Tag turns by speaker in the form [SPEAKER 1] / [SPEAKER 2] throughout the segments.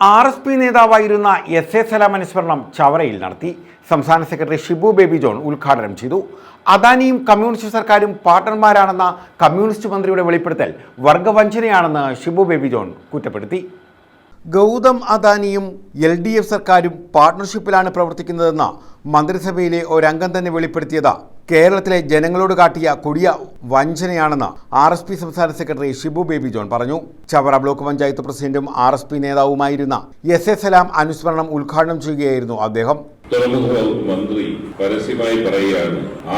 [SPEAKER 1] R S P നേതാവായിരുന്ന S A Salam അനുസ്മരണം ചവറയിൽ നടത്തി. സംസ്ഥാന സെക്രട്ടറി ഷിബു ബേബി ജോൺ ഉദ്ഘാടനം ചെയ്തു. അദാനിയും കമ്മ്യൂണിസ്റ്റ് സർക്കാരും പാർട്ണർമാരാണെന്ന കമ്മ്യൂണിസ്റ്റ് മന്ത്രിയുടെ വെളിപ്പെടുത്തൽ വർഗവഞ്ചനയാണെന്ന് ഷിബു ബേബി ജോൺ കുറ്റപ്പെടുത്തി. ഗൗതം അദാനിയും എൽ ഡി എഫ് സർക്കാരും പാർട്ണർഷിപ്പിലാണ് പ്രവർത്തിക്കുന്നതെന്ന മന്ത്രിസഭയിലെ ഒരംഗം തന്നെ വെളിപ്പെടുത്തിയത് കേരളത്തിലെ ജനങ്ങളോട് കാട്ടിയ കൊടിയ വഞ്ചനയാണെന്ന് ആർ എസ് പി സംസ്ഥാന സെക്രട്ടറി ഷിബു ബേബി ജോൺ പറഞ്ഞു. ചവറ ബ്ലോക്ക് പഞ്ചായത്ത് പ്രസിഡന്റും ആർ എസ് പി നേതാവുമായിരുന്ന എസ് എ സലാം അനുസ്മരണം ഉദ്ഘാടനം ചെയ്യുകയായിരുന്നു അദ്ദേഹം.
[SPEAKER 2] മന്ത്രി പരസ്യമായി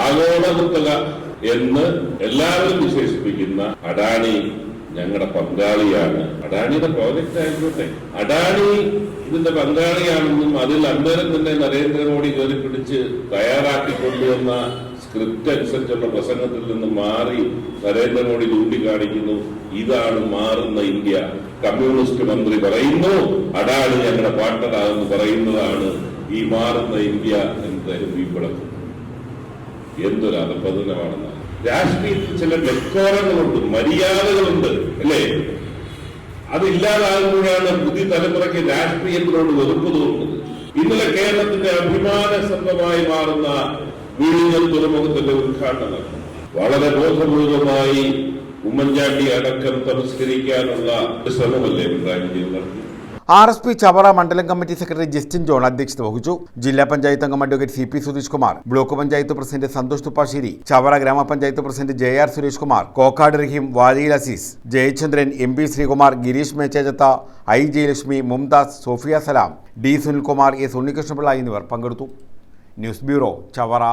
[SPEAKER 2] ആഗോള എന്ന് എല്ലാവരും വിശേഷിപ്പിക്കുന്ന അഡാനി ഞങ്ങളുടെ പങ്കാളിയാണ്. അഡാനിയുടെ പ്രോജക്റ്റ് ആയിക്കോട്ടെ. അഡാനി ഇതിന്റെ പങ്കാളിയാണെന്നും അതിൽ അന്നേരം തന്നെ നരേന്ദ്രമോദി കയറി പിടിച്ച് തയ്യാറാക്കി കൊണ്ടുവന്ന സ്ക്രിപ്റ്റ് അനുസരിച്ചുള്ള പ്രസംഗത്തിൽ നിന്ന് മാറി നരേന്ദ്രമോദി ചൂണ്ടിക്കാണിക്കുന്നു. ഇതാണ് മാറുന്ന ഇന്ത്യ. കമ്മ്യൂണിസ്റ്റ് മന്ത്രി പറയുന്നു അടാണ് ഞങ്ങളുടെ പാർട്ണറാണെന്ന് പറയുന്നതാണ് ഈ മാറുന്ന ഇന്ത്യ എന്ന് വീപ്പിളക്കും എന്തൊരു അധപതനമാണെന്ന് രാഷ്ട്രീയത്തിൽ ചില ഡെക്കോറങ്ങളുണ്ട് മര്യാദകളുണ്ട് അല്ലേ? അതില്ലാതാകുമ്പോഴാണ് പുതിയ തലമുറയ്ക്ക് രാഷ്ട്രീയത്തിനോട് വെറുപ്പ് തോന്നുന്നത്. ഇന്നലെ കേരളത്തിന്റെ അഭിമാന സ്വന്തമായി മാറുന്ന വിഴിഞ്ഞം തുറമുഖത്തിന്റെ ഉദ്ഘാടനം. വളരെ ബോധപൂർവമായി ഉമ്മൻചാണ്ടി അടക്കം തമസ്കരിക്കാനുള്ള ശ്രമമല്ലേ പിണറായി വിജയൻ നടത്തി
[SPEAKER 1] ആർ എസ് പി ചവറ മണ്ഡലം കമ്മിറ്റി സെക്രട്ടറി ജസ്റ്റിൻ ജോൺ അധ്യക്ഷത വഹിച്ചു. ജില്ലാ പഞ്ചായത്ത് അംഗം advocate C P Sudheesh Kumar block panchayat president Santhosh Thuppassery Chavara ഗ്രാമപഞ്ചായത്ത് president J R Suresh Kumar Kokkad Rahim Valiyil Azeez Jayachandran M P Sreekumar Gireesh Mechejath I Jayalakshmi Mumtaz Sophia Salam D Sunilkumar S Unnikrishnapillai എന്നിവർ പങ്കെടുത്തു. News bureau Chavara.